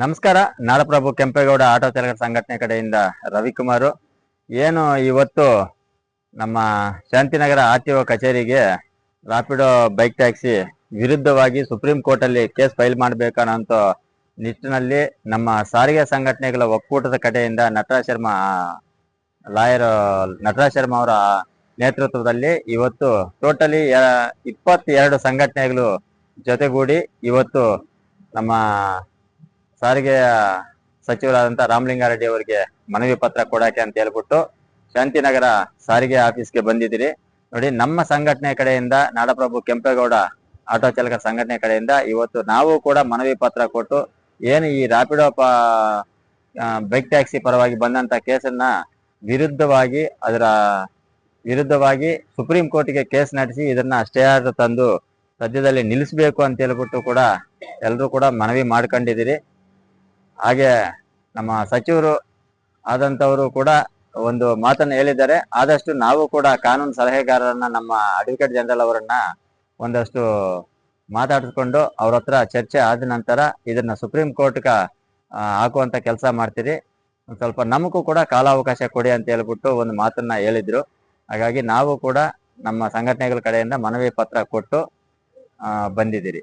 ನಮಸ್ಕಾರ. ನಾಡಪ್ರಭು ಕೆಂಪೇಗೌಡ ಆಟೋ ಚಾಲಕರ ಸಂಘಟನೆ ಕಡೆಯಿಂದ ರವಿಕುಮಾರ್. ಏನು ಇವತ್ತು ನಮ್ಮ ಶಾಂತಿನಗರ ಆರ್ ಟಿ ಕಚೇರಿಗೆ ರಾಪಿಡೋ ಬೈಕ್ ಟ್ಯಾಕ್ಸಿ ವಿರುದ್ಧವಾಗಿ ಸುಪ್ರೀಂ ಕೋರ್ಟ್ ಅಲ್ಲಿ ಕೇಸ್ ಫೈಲ್ ಮಾಡಬೇಕನ್ನೋಂಥ ನಿಟ್ಟಿನಲ್ಲಿ ನಮ್ಮ ಸಾರಿಗೆ ಸಂಘಟನೆಗಳ ಒಕ್ಕೂಟದ ಕಡೆಯಿಂದ ನಟರಾಜ್ ಶರ್ಮಾ ಲಾಯರ್, ನಟರಾಜ್ ಶರ್ಮಾ ಅವರ ನೇತೃತ್ವದಲ್ಲಿ ಇವತ್ತು ಟೋಟಲಿ ಇಪ್ಪತ್ತೆರಡು ಸಂಘಟನೆಗಳು ಜೊತೆಗೂಡಿ ಇವತ್ತು ನಮ್ಮ ಸಾರಿಗೆಯ ಸಚಿವರಾದಂತ ರಾಮಲಿಂಗಾರೆಡ್ಡಿ ಅವರಿಗೆ ಮನವಿ ಪತ್ರ ಕೊಡಕ್ಕೆ ಅಂತ ಹೇಳ್ಬಿಟ್ಟು ಶಾಂತಿನಗರ ಸಾರಿಗೆ ಆಫೀಸ್ಗೆ ಬಂದಿದ್ದೀರಿ. ನೋಡಿ, ನಮ್ಮ ಸಂಘಟನೆ ಕಡೆಯಿಂದ ನಾಡಪ್ರಭು ಕೆಂಪೇಗೌಡ ಆಟೋ ಚಾಲಕ ಸಂಘಟನೆ ಕಡೆಯಿಂದ ಇವತ್ತು ನಾವು ಕೂಡ ಮನವಿ ಪತ್ರ ಕೊಟ್ಟು ಏನು ಈ ರಾಪಿಡೋ ಬೈಕ್ ಟ್ಯಾಕ್ಸಿ ಪರವಾಗಿ ಬಂದಂತ ಕೇಸನ್ನ ವಿರುದ್ಧವಾಗಿ ಅದರ ವಿರುದ್ಧವಾಗಿ ಸುಪ್ರೀಂ ಕೋರ್ಟ್ಗೆ ಕೇಸ್ ನಡೆಸಿ ಇದನ್ನ ಸ್ಟೇ ಆರ್ಡರ್ ತಂದು ಸದ್ಯದಲ್ಲಿ ನಿಲ್ಲಿಸಬೇಕು ಅಂತ ಹೇಳ್ಬಿಟ್ಟು ಕೂಡ ಎಲ್ಲರೂ ಕೂಡ ಮನವಿ ಮಾಡ್ಕೊಂಡಿದ್ದೀರಿ. ಹಾಗೆ ನಮ್ಮ ಸಚಿವರು ಆದಂತವರು ಕೂಡ ಒಂದು ಮಾತನ್ನು ಹೇಳಿದ್ದಾರೆ. ಆದಷ್ಟು ನಾವು ಕೂಡ ಕಾನೂನು ಸಲಹೆಗಾರರನ್ನ, ನಮ್ಮ ಅಡ್ವೊಕೇಟ್ ಜನರಲ್ ಅವರನ್ನ ಒಂದಷ್ಟು ಮಾತಾಡಿಸ್ಕೊಂಡು ಅವ್ರ ಹತ್ರ ಚರ್ಚೆ ಆದ ನಂತರ ಇದನ್ನ ಸುಪ್ರೀಂ ಕೋರ್ಟ್ಗ ಹಾಕುವಂತ ಕೆಲಸ ಮಾಡ್ತೀರಿ. ಸ್ವಲ್ಪ ನಮಗೂ ಕೂಡ ಕಾಲಾವಕಾಶ ಕೊಡಿ ಅಂತ ಹೇಳ್ಬಿಟ್ಟು ಒಂದು ಮಾತನ್ನ ಹೇಳಿದ್ರು. ಹಾಗಾಗಿ ನಾವು ಕೂಡ ನಮ್ಮ ಸಂಘಟನೆಗಳ ಕಡೆಯಿಂದ ಮನವಿ ಪತ್ರ ಕೊಟ್ಟು ಬಂದಿದ್ದೀರಿ.